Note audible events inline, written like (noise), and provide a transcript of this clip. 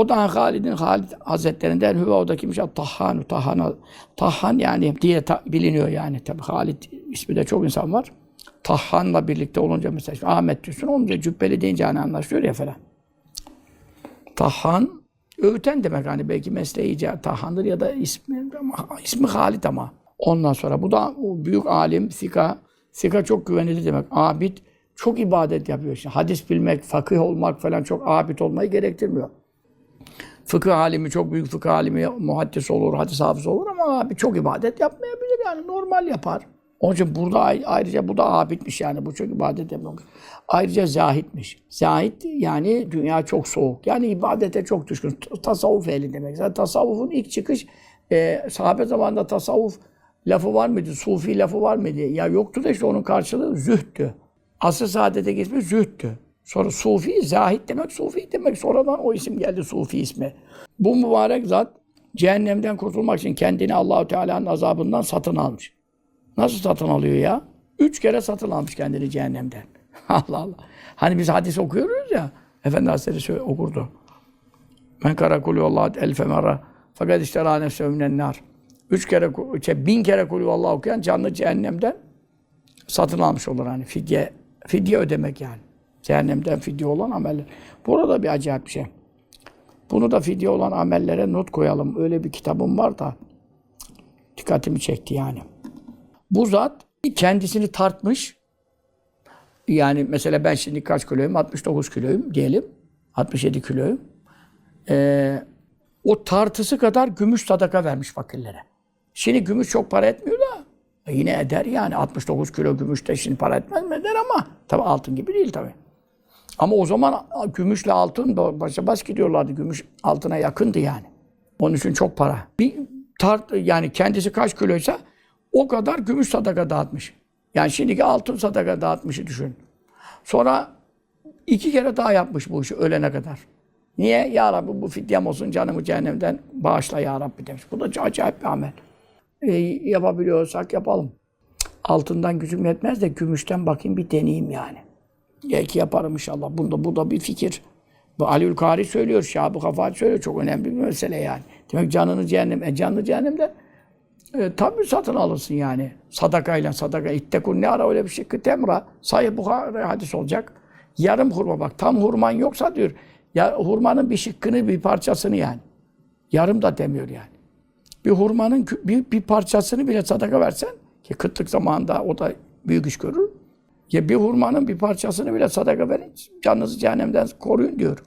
O da Halid'in Halid Hazretlerinden hüve o da kimmiş? Tahhanu, Tahhan, Tahhan yani diye ta- biliniyor yani. Tabi Halid ismi de çok insan var. Tahhan'la birlikte olunca mesela işte Ahmet diyorsun olunca cübbeli deyince hani anlaşılıyor ya falan. Tahhan öğüten demek hani belki mesleği Tahhan'dır ya da ismi ama ismi Halid ama. Ondan sonra bu da o büyük alim, sika. Sika çok güvenilir demek. Abid çok ibadet yapıyor. işte. hadis bilmek, fakih olmak falan çok abid olmayı gerektirmiyor. Fıkıh alimi, çok büyük fıkıh alimi, muhaddis olur, hadis hafızı olur ama abi çok ibadet yapmayabilir yani normal yapar. Onun için burada ay- ayrıca bu da abidmiş yani bu çok ibadet yapıyor. Ayrıca zahitmiş. Zahit yani dünya çok soğuk. Yani ibadete çok düşkün. Tasavvuf ehli demek. Zaten tasavvufun ilk çıkış e, sahabe zamanında tasavvuf lafı var mıydı? Sufi lafı var mıydı? Ya yoktu da işte onun karşılığı zühdü. Asr-ı saadete ismi zühdü. Sonra sufi, zahit demek, sufi demek. Sonradan o isim geldi sufi ismi. Bu mübarek zat cehennemden kurtulmak için kendini Allahu Teala'nın azabından satın almış. Nasıl satın alıyor ya? Üç kere satın almış kendini cehennemden. (laughs) Allah Allah. Hani biz hadis okuyoruz ya. Efendi Hazretleri şöyle okurdu. Men kara kulü Allah elfe merra. Fakat işte la nefse nar. Üç kere, şey, bin kere kulü Allah okuyan canlı cehennemden satın almış olur hani fidye fidye ödemek yani. Cehennemden fidye olan ameller. Burada bir acayip bir şey. Bunu da fidye olan amellere not koyalım. Öyle bir kitabım var da dikkatimi çekti yani. Bu zat kendisini tartmış. Yani mesela ben şimdi kaç kiloyum? 69 kiloyum diyelim. 67 kiloyum. Ee, o tartısı kadar gümüş sadaka vermiş fakirlere. Şimdi gümüş çok para etmiyor da e yine eder yani 69 kilo gümüş de şimdi para etmez mi eder ama tabi altın gibi değil tabi. Ama o zaman gümüşle altın başa baş gidiyorlardı. Gümüş altına yakındı yani. Onun için çok para. Bir tart yani kendisi kaç kiloysa o kadar gümüş sadaka dağıtmış. Yani şimdiki altın sadaka dağıtmışı düşün. Sonra iki kere daha yapmış bu işi ölene kadar. Niye? Ya Rabbi bu fidyem olsun canımı cehennemden bağışla ya Rabbi demiş. Bu da acayip bir amel. E, yapabiliyorsak yapalım. Altından gücüm yetmez de gümüşten bakayım bir deneyeyim yani. Belki yaparım inşallah. Bunda bu da bir fikir. Bu Aliül Kari söylüyor, Şahı Kafat söylüyor. Çok önemli bir mesele yani. Demek canını cehennem, e, canlı cehennemde e, tabii satın alırsın yani. Sadakayla sadaka. İttekun ne ara öyle bir şey ki temra. Sahih Bukhari hadis olacak. Yarım hurma bak. Tam hurman yoksa diyor. Ya hurmanın bir şıkkını, bir parçasını yani. Yarım da demiyor yani. Bir hurmanın bir, bir parçasını bile sadaka versen ki kıtlık zamanında o da büyük iş görür. Ya bir hurmanın bir parçasını bile sadaka verin, canınızı cehennemden koruyun diyor.